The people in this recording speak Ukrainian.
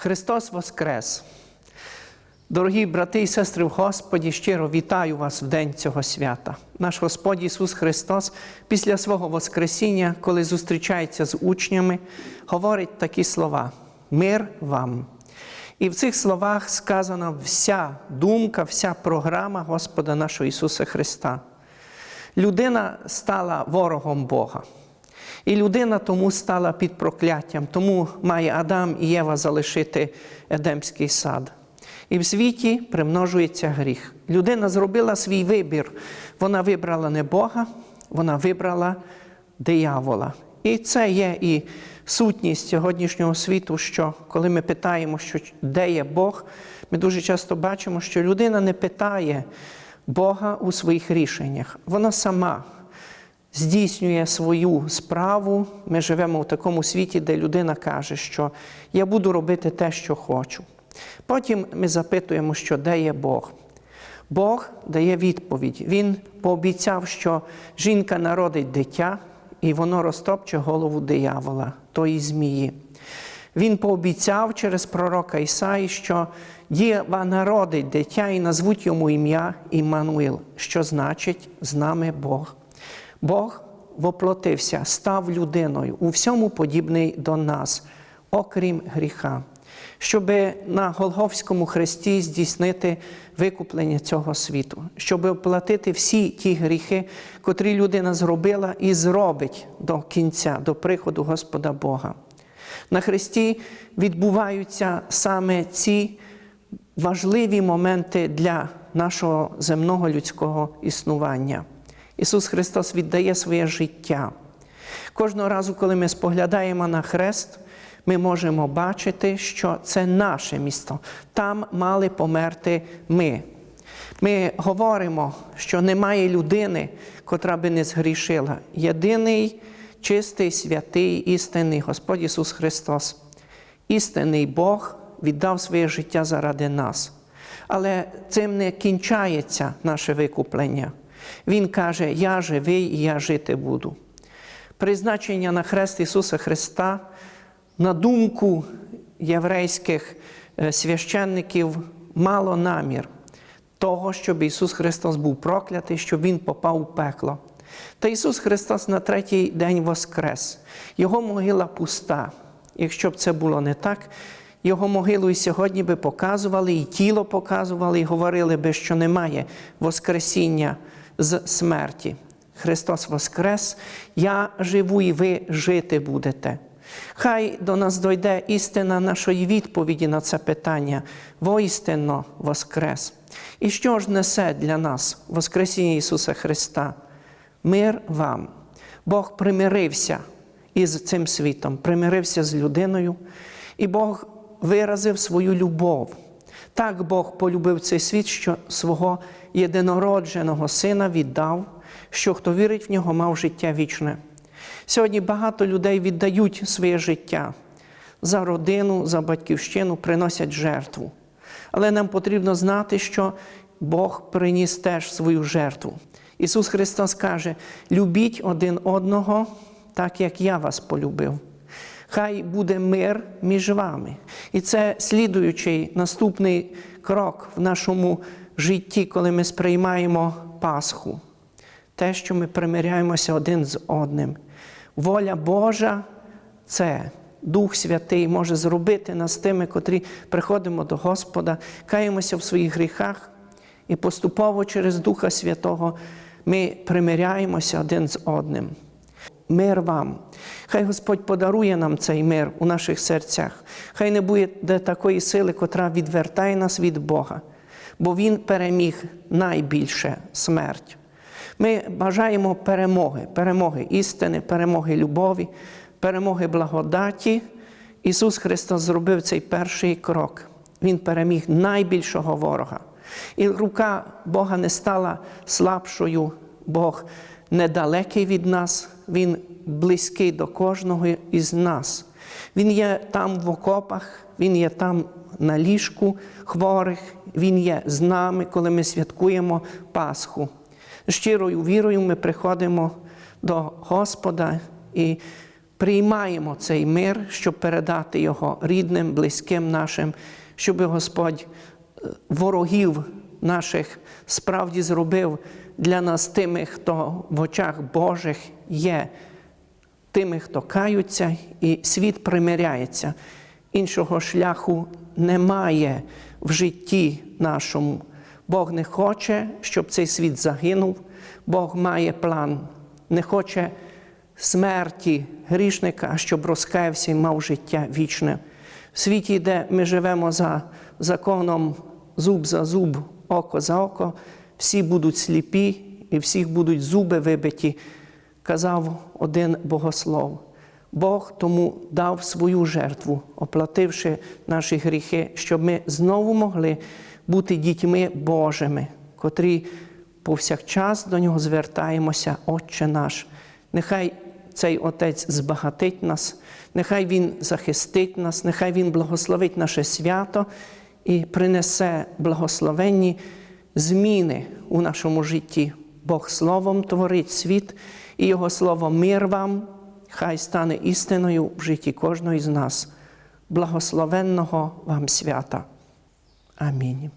Христос Воскрес! Дорогі брати і сестри в Господі, щиро вітаю вас в день цього свята. Наш Господь Ісус Христос після свого Воскресіння, коли зустрічається з учнями, говорить такі слова: Мир вам. І в цих словах сказана вся думка, вся програма Господа нашого Ісуса Христа. Людина стала ворогом Бога. І людина тому стала під прокляттям, тому має Адам і Єва залишити Едемський сад. І в світі примножується гріх. Людина зробила свій вибір. Вона вибрала не Бога, вона вибрала диявола. І це є і сутність сьогоднішнього світу, що коли ми питаємо, що де є Бог, ми дуже часто бачимо, що людина не питає Бога у своїх рішеннях. Вона сама здійснює свою справу. Ми живемо в такому світі, де людина каже, що я буду робити те, що хочу. Потім ми запитуємо, що де є Бог. Бог дає відповідь. Він пообіцяв, що жінка народить дитя, і воно розтопче голову диявола, тої змії. Він пообіцяв через пророка Ісаї, що діва народить дитя і назвуть йому ім'я Іммануїл, що значить з нами Бог. Бог воплотився, став людиною, у всьому подібний до нас, окрім гріха, щоб на Голговському хресті здійснити викуплення цього світу, щоб оплатити всі ті гріхи, котрі людина зробила і зробить до кінця, до приходу Господа Бога. На хресті відбуваються саме ці важливі моменти для нашого земного людського існування. Ісус Христос віддає своє життя. Кожного разу, коли ми споглядаємо на хрест, ми можемо бачити, що це наше місто. Там мали померти ми. Ми говоримо, що немає людини, котра би не згрішила. Єдиний чистий, святий, істинний Господь Ісус Христос, істинний Бог віддав своє життя заради нас. Але цим не кінчається наше викуплення. Він каже: Я живий і я жити буду. Призначення на хрест Ісуса Христа, на думку єврейських священників, мало намір того, щоб Ісус Христос був проклятий, щоб Він попав у пекло. Та Ісус Христос на третій день воскрес. Його могила пуста. Якщо б це було не так, його могилу і сьогодні би показували, і тіло показували, і говорили би, що немає Воскресіння з смерті. Христос Воскрес, я живу і ви жити будете. Хай до нас дойде істина нашої відповіді на це питання, воістинно Воскрес. І що ж несе для нас Воскресіння Ісуса Христа? Мир вам. Бог примирився із цим світом, примирився з людиною, і Бог виразив свою любов. Так Бог полюбив цей світ, що свого єдинородженого Сина віддав, що хто вірить в нього, мав життя вічне. Сьогодні багато людей віддають своє життя за родину, за батьківщину, приносять жертву. Але нам потрібно знати, що Бог приніс теж свою жертву. Ісус Христос каже: любіть один одного, так як я вас полюбив. Хай буде мир між вами. І це слідуючий наступний крок в нашому житті, коли ми сприймаємо Пасху. Те, що ми примиряємося один з одним. Воля Божа це Дух Святий може зробити нас тими, котрі приходимо до Господа, каємося в своїх гріхах, і поступово через Духа Святого ми примиряємося один з одним. Мир вам. Хай Господь подарує нам цей мир у наших серцях. Хай не буде такої сили, котра відвертає нас від Бога, бо Він переміг найбільше смерть. Ми бажаємо перемоги, перемоги істини, перемоги любові, перемоги благодаті. Ісус Христос зробив цей перший крок. Він переміг найбільшого ворога. І рука Бога не стала слабшою, Бог недалекий від нас, Він близький до кожного із нас. Він є там в окопах, Він є там на ліжку хворих, Він є з нами, коли ми святкуємо Пасху. Щирою вірою ми приходимо до Господа і приймаємо цей мир, щоб передати його рідним, близьким нашим, щоб Господь е, ворогів наших справді зробив для нас тими, хто в очах Божих є, тими, хто каються, і світ примиряється. Іншого шляху немає в житті нашому. Бог не хоче, щоб цей світ загинув. Бог має план, не хоче смерті грішника, щоб розкаявся і мав життя вічне. В світі, де ми живемо за законом зуб за зуб, око за око, всі будуть сліпі і всіх будуть зуби вибиті, казав один богослов. Бог тому дав свою жертву, оплативши наші гріхи, щоб ми знову могли бути дітьми Божими, котрі повсякчас до нього звертаємося, Отче наш. Нехай цей Отець збагатить нас, нехай Він захистить нас, нехай Він благословить наше свято і принесе благословенні зміни у нашому житті. Бог Словом творить світ, і Його Слово мир вам, хай стане істиною в житті кожного з нас. Благословенного вам свята. Амінь.